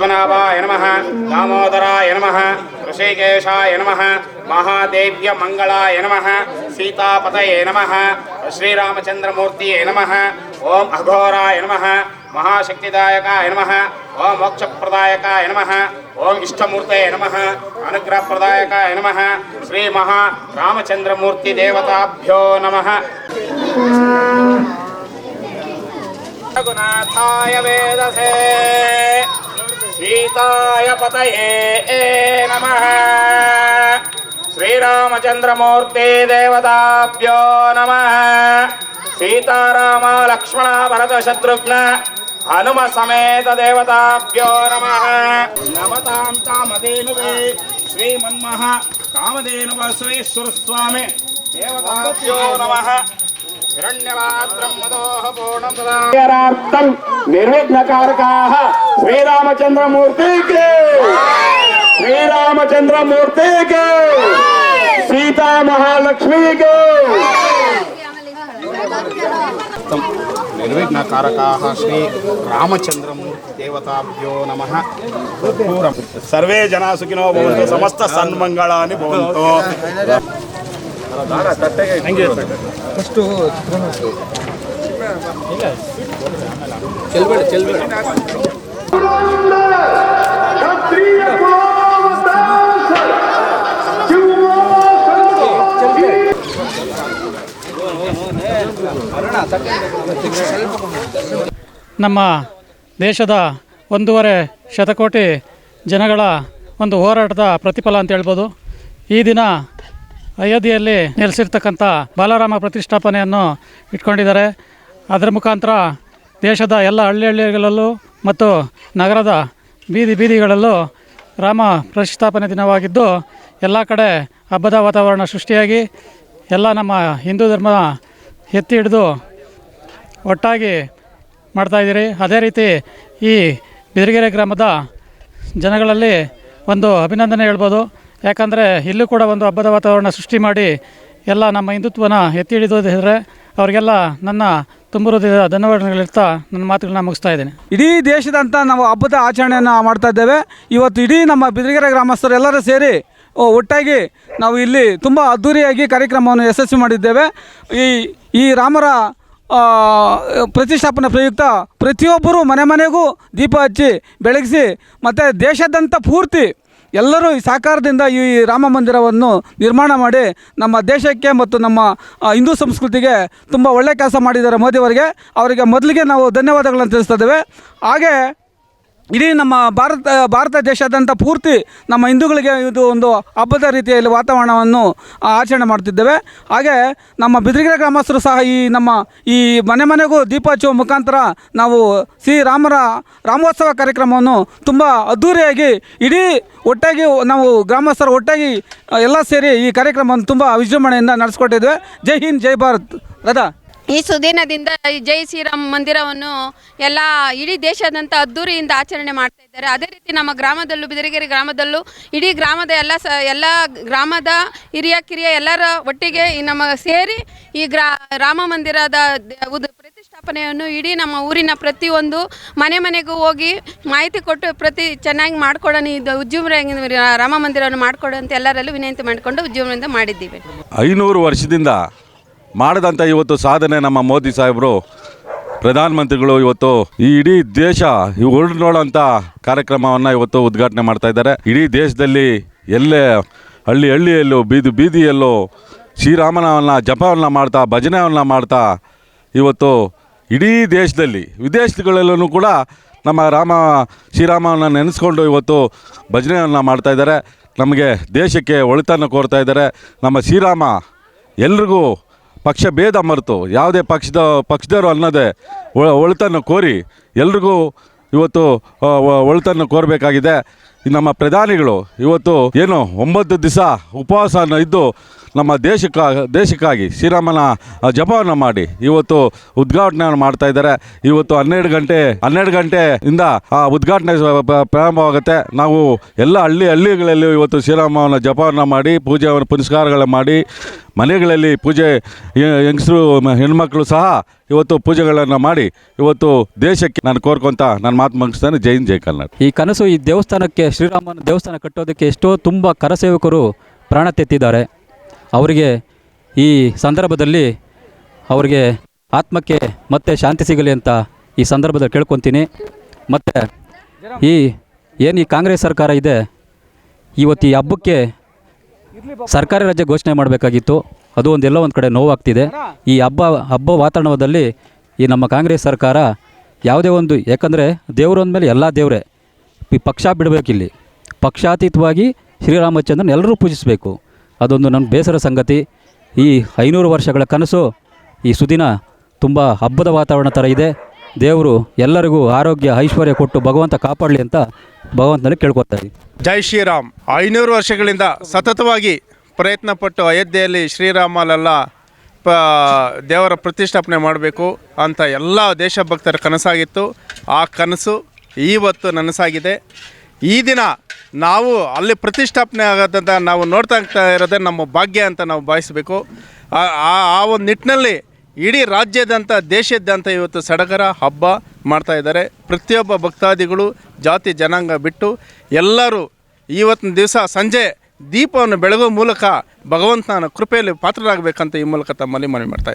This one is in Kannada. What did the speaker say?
పద్మనాభాయ నమ దామోదరాయ నమ ఋషికేశాయ నమ మహాదేవ్య మంగళాయ నమ సీతాపతయే నమ శ్రీరామచంద్రమూర్తియే నమ ఓం అఘోరాయ నమ మహాశక్తిదాయకాయ నమ ఓం మోక్షప్రదాయకాయ నమ ఓం ఇష్టమూర్తయ నమ అనుగ్రహప్రదాయకాయ నమ శ్రీ మహా దేవతాభ్యో నమ. రఘునాథాయ వేదసే. సీతాయ పతయే నమ. శ్రీరామచంద్రమూర్తి దేవతాభ్యో నమ. సీతారామ లక్ష్మణ భరత శత్రుఘ్న హనుమ సమేత దేవతాభ్యో నమ. నమతాం తామధేనువే శ్రీమన్మహ కామధేనువ సురేశ్వర స్వామి దేవతాభ్యో నమ. నిర్విఘ్నకారకాः శ్రీరామచంద్రమూర్తికి శ్రీరామచంద్రమూర్తికి సీతా మహాలక్ష్మికి నిర్విఘ్నకారకాः శ్రీ రామచంద్రమూర్తి దేవతాభ్యో నమ. సర్వే జనా సుఖినో సమస్త సన్మంగళాన్ని భవంతు. ಸಮಸ್ತ ಚೆಲ್ಬೇಡ ಇರ್ಬೇಕು. ನಮ್ಮ ದೇಶದ ಒಂದೂವರೆ ಶತಕೋಟಿ ಜನಗಳ ಒಂದು ಹೋರಾಟದ ಪ್ರತಿಫಲ ಅಂತ ಹೇಳ್ಬೋದು. ಈ ದಿನ ಅಯೋಧ್ಯೆಯಲ್ಲಿ ನೆಲೆಸಿರ್ತಕ್ಕಂಥ ಬಾಲರಾಮ ಪ್ರತಿಷ್ಠಾಪನೆಯನ್ನು ಇಟ್ಕೊಂಡಿದ್ದಾರೆ. ಅದರ ಮುಖಾಂತರ ದೇಶದ ಎಲ್ಲ ಹಳ್ಳಿ ಹಳ್ಳಿಗಳಲ್ಲೂ ಮತ್ತು ನಗರದ ಬೀದಿ ಬೀದಿಗಳಲ್ಲೂ ರಾಮ ಪ್ರತಿಷ್ಠಾಪನೆ ದಿನವಾಗಿದ್ದು, ಎಲ್ಲ ಕಡೆ ಹಬ್ಬದ ವಾತಾವರಣ ಸೃಷ್ಟಿಯಾಗಿ ಎಲ್ಲ ನಮ್ಮ ಹಿಂದೂ ಧರ್ಮ ಎತ್ತಿ ಹಿಡಿದು ಒಟ್ಟಾಗಿ ಮಾಡ್ತಾಯಿದ್ದೀರಿ ಅದೇ ರೀತಿ ಈ ಬಿದಿರಗೆರೆ ಗ್ರಾಮದ ಜನಗಳಲ್ಲಿ ಒಂದು ಅಭಿನಂದನೆ ಹೇಳ್ಬೋದು. ಯಾಕಂದರೆ ಇಲ್ಲೂ ಕೂಡ ಒಂದು ಹಬ್ಬದ ವಾತಾವರಣ ಸೃಷ್ಟಿ ಮಾಡಿ ಎಲ್ಲ ನಮ್ಮ ಹಿಂದುತ್ವನ ಎತ್ತಿ ಹಿಡಿದಿದ್ರೆ ಅವರಿಗೆಲ್ಲ ನನ್ನ ತುಂಬ ಹೃದಯದ ಧನ್ಯವಾದಗಳಿರ್ತಾ ನನ್ನ ಮಾತುಗಳನ್ನ ಮುಗಿಸ್ತಾ ಇದ್ದೇನೆ. ಇಡೀ ದೇಶದಂತ ನಾವು ಹಬ್ಬದ ಆಚರಣೆಯನ್ನು ಮಾಡ್ತಾ ಇದ್ದೇವೆ. ಇವತ್ತು ಇಡೀ ನಮ್ಮ ಬಿದಿಗೆರೆ ಗ್ರಾಮಸ್ಥರು ಎಲ್ಲರೂ ಸೇರಿ ಒಟ್ಟಾಗಿ ನಾವು ಇಲ್ಲಿ ತುಂಬ ಅದ್ಧೂರಿಯಾಗಿ ಕಾರ್ಯಕ್ರಮವನ್ನು ಯಶಸ್ವಿ ಮಾಡಿದ್ದೇವೆ. ಈ ಈ ರಾಮರ ಪ್ರತಿಷ್ಠಾಪನೆ ಪ್ರಯುಕ್ತ ಪ್ರತಿಯೊಬ್ಬರು ಮನೆ ಮನೆಗೂ ದೀಪ ಹಚ್ಚಿ ಬೆಳಗಿಸಿ, ಮತ್ತು ದೇಶದಂತ ಪೂರ್ತಿ ಎಲ್ಲರೂ ಈ ಸಹಕಾರದಿಂದ ಈ ರಾಮ ಮಂದಿರವನ್ನು ನಿರ್ಮಾಣ ಮಾಡಿ ನಮ್ಮ ದೇಶಕ್ಕೆ ಮತ್ತು ನಮ್ಮ ಹಿಂದೂ ಸಂಸ್ಕೃತಿಗೆ ತುಂಬ ಒಳ್ಳೆಯ ಕೆಲಸ ಮಾಡಿದ್ದಾರೆ ಮೋದಿಯವರಿಗೆ. ಅವರಿಗೆ ಮೊದಲಿಗೆ ನಾವು ಧನ್ಯವಾದಗಳನ್ನು ತಿಳಿಸ್ತಾ ಇದ್ದೇವೆ. ಹಾಗೆ ಇಡೀ ನಮ್ಮ ಭಾರತ ಭಾರತ ದೇಶಾದ್ಯಂತ ಪೂರ್ತಿ ನಮ್ಮ ಹಿಂದೂಗಳಿಗೆ ಇದು ಒಂದು ಹಬ್ಬದ ರೀತಿಯಲ್ಲಿ ವಾತಾವರಣವನ್ನು ಆಚರಣೆ ಮಾಡ್ತಿದ್ದೇವೆ. ಹಾಗೆ ನಮ್ಮ ಬಿದ್ರಿಗೆರೆ ಗ್ರಾಮಸ್ಥರು ಸಹ ಈ ನಮ್ಮ ಈ ಮನೆ ಮನೆಗೂ ದೀಪ ಹಚ್ಚುವ ಮುಖಾಂತರ ನಾವು ಶ್ರೀ ರಾಮರ ರಾಮೋತ್ಸವ ಕಾರ್ಯಕ್ರಮವನ್ನು ತುಂಬ ಅದ್ಧೂರಿಯಾಗಿ ಇಡೀ ಒಟ್ಟಾಗಿ ನಾವು ಗ್ರಾಮಸ್ಥರು ಒಟ್ಟಾಗಿ, ಎಲ್ಲ ಸೇರಿ ಈ ಕಾರ್ಯಕ್ರಮವನ್ನು ತುಂಬ ವಿಜೃಂಭಣೆಯಿಂದ ನಡೆಸ್ಕೊಟ್ಟಿದ್ದೇವೆ. ಜೈ ಹಿಂದ್, ಜೈ ಭಾರತ್. ರದಾ ಈ ಸುದಿನದಿಂದ ಜೈ ಶ್ರೀರಾಮ್ ಮಂದಿರವನ್ನು ಎಲ್ಲ ಇಡೀ ದೇಶಾದ್ಯಂತ ಅದ್ದೂರಿಯಿಂದ ಆಚರಣೆ ಮಾಡ್ತಾ ಇದ್ದಾರೆ. ಅದೇ ರೀತಿ ನಮ್ಮ ಗ್ರಾಮದಲ್ಲೂ, ಬಿದರಗೆರೆ ಗ್ರಾಮದಲ್ಲೂ, ಇಡೀ ಗ್ರಾಮದ ಎಲ್ಲ ಸ, ಎಲ್ಲ ಗ್ರಾಮದ ಹಿರಿಯ, ಕಿರಿಯ ಎಲ್ಲರ ಒಟ್ಟಿಗೆ ನಮ್ಮ ಸೇರಿ ಈ ಗ್ರಾ, ರಾಮ ಮಂದಿರದ ಪ್ರತಿಷ್ಠಾಪನೆಯನ್ನು ಇಡೀ ನಮ್ಮ ಊರಿನ ಪ್ರತಿಯೊಂದು ಮನೆ ಮನೆಗೂ ಹೋಗಿ ಮಾಹಿತಿ ಕೊಟ್ಟು ಪ್ರತಿ ಚೆನ್ನಾಗಿ ಮಾಡ್ಕೊಡೋಣ ಇದು ಉಜ್ಜುಮರ ರಾಮ ಮಂದಿರವನ್ನು ಮಾಡ್ಕೊಡೋ ಅಂತ ಎಲ್ಲರಲ್ಲೂ ವಿನಂತಿ ಮಾಡಿಕೊಂಡು ಉಜ್ಜುಮರಿಂದ ಮಾಡಿದ್ದೀವಿ. ಐನೂರು ವರ್ಷದಿಂದ ಮಾಡದಂಥ ಇವತ್ತು ಸಾಧನೆ ನಮ್ಮ ಮೋದಿ ಸಾಹೇಬರು, ಪ್ರಧಾನಮಂತ್ರಿಗಳು ಇವತ್ತು ಈ ಇಡೀ ದೇಶ ಹೊರಡು ನೋಡೋಂಥ ಕಾರ್ಯಕ್ರಮವನ್ನು ಇವತ್ತು ಉದ್ಘಾಟನೆ ಮಾಡ್ತಾ ಇದ್ದಾರೆ. ಇಡೀ ದೇಶದಲ್ಲಿ ಎಲ್ಲೇ ಹಳ್ಳಿ ಹಳ್ಳಿಯಲ್ಲೂ, ಬೀದಿ ಬೀದಿಯಲ್ಲೂ ಶ್ರೀರಾಮನವನ್ನ, ಜಪವನ್ನು ಮಾಡ್ತಾ, ಭಜನೆಯನ್ನು ಮಾಡ್ತಾ ಇವತ್ತು ಇಡೀ ದೇಶದಲ್ಲಿ ವಿದೇಶಗಳಲ್ಲೂ ಕೂಡ ನಮ್ಮ ರಾಮ ಶ್ರೀರಾಮನ ನೆನೆಸ್ಕೊಂಡು ಇವತ್ತು ಭಜನೆಯನ್ನು ಮಾಡ್ತಾ ಇದ್ದಾರೆ. ನಮಗೆ ದೇಶಕ್ಕೆ ಒಳಿತನ್ನು ಕೋರ್ತಾ ಇದ್ದಾರೆ. ನಮ್ಮ ಶ್ರೀರಾಮ, ಎಲ್ರಿಗೂ ಪಕ್ಷ ಭೇದ ಮರೆತು, ಯಾವುದೇ ಪಕ್ಷದ, ಪಕ್ಷದವರು ಅನ್ನೋದೇ ಒಳಿತನ್ನು ಕೋರಿ, ಎಲ್ರಿಗೂ ಇವತ್ತು ಒಳಿತನ್ನು ಕೋರಬೇಕಾಗಿದೆ. ನಮ್ಮ ಪ್ರಧಾನಿಗಳು ಇವತ್ತು ಏನು, ಒಂಬತ್ತು ದಿವಸ ಉಪವಾಸನ ಇದ್ದು ನಮ್ಮ ದೇಶಕ್ಕ ದೇಶಕ್ಕಾಗಿ ಶ್ರೀರಾಮನ ಜಪವನ್ನು ಮಾಡಿ. ಇವತ್ತು ಉದ್ಘಾಟನೆಯನ್ನು ಮಾಡ್ತಾ ಇದ್ದಾರೆ. ಇವತ್ತು ಹನ್ನೆರಡು ಗಂಟೆ, ಹನ್ನೆರಡು ಗಂಟೆಯಿಂದ, ಆ, ಉದ್ಘಾಟನೆ ಪ್ರಾರಂಭವಾಗುತ್ತೆ. ನಾವು ಎಲ್ಲ ಹಳ್ಳಿ, ಹಳ್ಳಿಗಳಲ್ಲಿ ಇವತ್ತು ಶ್ರೀರಾಮನ ಜಪವನ್ನು ಮಾಡಿ ಪೂಜೆಯನ್ನು ಪುನಸ್ಕಾರಗಳ ಮಾಡಿ, ಮನೆಗಳಲ್ಲಿ ಪೂಜೆ ಹೆಂಗಸರು ಹೆಣ್ಮಕ್ಳು ಸಹ ಇವತ್ತು ಪೂಜೆಗಳನ್ನು ಮಾಡಿ, ಇವತ್ತು ದೇಶಕ್ಕೆ ನಾನು ಕೋರ್ಕೊಂತ ನಾನು ಮಾತು ಮುಗಿಸ್ತಾನೆ. ಜೈನ್ ಜೈ ಕನ್ನಡ ಈ ಕನಸು ಈ ದೇವಸ್ಥಾನಕ್ಕೆ, ಶ್ರೀರಾಮನ ದೇವಸ್ಥಾನ ಕಟ್ಟೋದಕ್ಕೆ ಎಷ್ಟೋ ತುಂಬ ಕರಸೇವಕರು ಪ್ರಾಣ ತೆತ್ತಿದ್ದಾರೆ ಅವರಿಗೆ ಈ ಸಂದರ್ಭದಲ್ಲಿ ಅವರಿಗೆ ಆತ್ಮಕ್ಕೆ ಮತ್ತೆ ಶಾಂತಿ ಸಿಗಲಿ ಅಂತ ಈ ಸಂದರ್ಭದಲ್ಲಿ ಕೇಳ್ಕೊತೀನಿ. ಮತ್ತು ಈ ಏನು ಈ ಕಾಂಗ್ರೆಸ್ ಸರ್ಕಾರ ಇದೆ, ಇವತ್ತು ಈ ಹಬ್ಬಕ್ಕೆ ಸರ್ಕಾರಿ ರಜೆ ಘೋಷಣೆ ಮಾಡಬೇಕಾಗಿತ್ತು. ಅದು ಒಂದೆಲ್ಲ ಒಂದು ಕಡೆ ನೋವಾಗ್ತಿದೆ. ಈ ಹಬ್ಬ ಹಬ್ಬ ವಾತಾವರಣದಲ್ಲಿ ಈ ನಮ್ಮ ಕಾಂಗ್ರೆಸ್ ಸರ್ಕಾರ ಯಾವುದೇ ಒಂದು, ಯಾಕಂದರೆ ದೇವರು ಅಂದಮೇಲೆ ಎಲ್ಲ ದೇವರೇ. ಈ ಪಕ್ಷ ಬಿಡಬೇಕಿಲ್ಲಿ. ಪಕ್ಷಾತೀತವಾಗಿ ಶ್ರೀರಾಮಚಂದ್ರನ ಎಲ್ಲರೂ ಪೂಜಿಸಬೇಕು. ಅದೊಂದು ನನ್ನ ಬೇಸರ ಸಂಗತಿ. ಈ ಐನೂರು ವರ್ಷಗಳ ಕನಸು ಈ ಸುದಿನ ತುಂಬ ಹಬ್ಬದ ವಾತಾವರಣ ಥರ ಇದೆ. ದೇವರು ಎಲ್ಲರಿಗೂ ಆರೋಗ್ಯ, ಐಶ್ವರ್ಯ ಕೊಟ್ಟು ಭಗವಂತ ಕಾಪಾಡಲಿ ಅಂತ ಭಗವಂತನಲ್ಲಿ ಕೇಳ್ಕೊತಾ ಜೈ ಶ್ರೀರಾಮ್. ಐನೂರು ವರ್ಷಗಳಿಂದ ಸತತವಾಗಿ ಪ್ರಯತ್ನಪಟ್ಟು ಅಯೋಧ್ಯೆಯಲ್ಲಿ ಶ್ರೀರಾಮಲೆಲ್ಲ ಪ, ದೇವರ ಪ್ರತಿಷ್ಠಾಪನೆ ಮಾಡಬೇಕು ಅಂತ ಎಲ್ಲ ದೇಶಭಕ್ತರ ಕನಸಾಗಿತ್ತು. ಆ ಕನಸು ಇವತ್ತು ನನಸಾಗಿದೆ. ಈ ದಿನ ನಾವು ಅಲ್ಲಿ ಪ್ರತಿಷ್ಠಾಪನೆ ಆಗೋದಂತ ನಾವು ನೋಡ್ತಾ ಇರೋದೆ ನಮ್ಮ ಭಾಗ್ಯ ಅಂತ ನಾವು ಭಾವಿಸಬೇಕು. ಆ- ಒಂದು ನಿಟ್ಟಿನಲ್ಲಿ ಇಡೀ ರಾಜ್ಯದಂಥ ದೇಶದಂಥ ಇವತ್ತು ಸಡಗರ, ಹಬ್ಬ ಮಾಡ್ತಾ ಇದ್ದಾರೆ. ಪ್ರತಿಯೊಬ್ಬ ಭಕ್ತಾದಿಗಳು, ಜಾತಿ, ಜನಾಂಗ ಬಿಟ್ಟು ಎಲ್ಲರೂ ಇವತ್ತಿನ ದಿವಸ ಸಂಜೆ ದೀಪವನ್ನು ಬೆಳಗುವ ಮೂಲಕ ಭಗವಂತನ ಕೃಪೆಯಲ್ಲಿ ಪಾತ್ರರಾಗಬೇಕಂತ ಈ ಮೂಲಕ ತಮ್ಮಲ್ಲಿ ಮನವಿ ಮಾಡ್ತಾ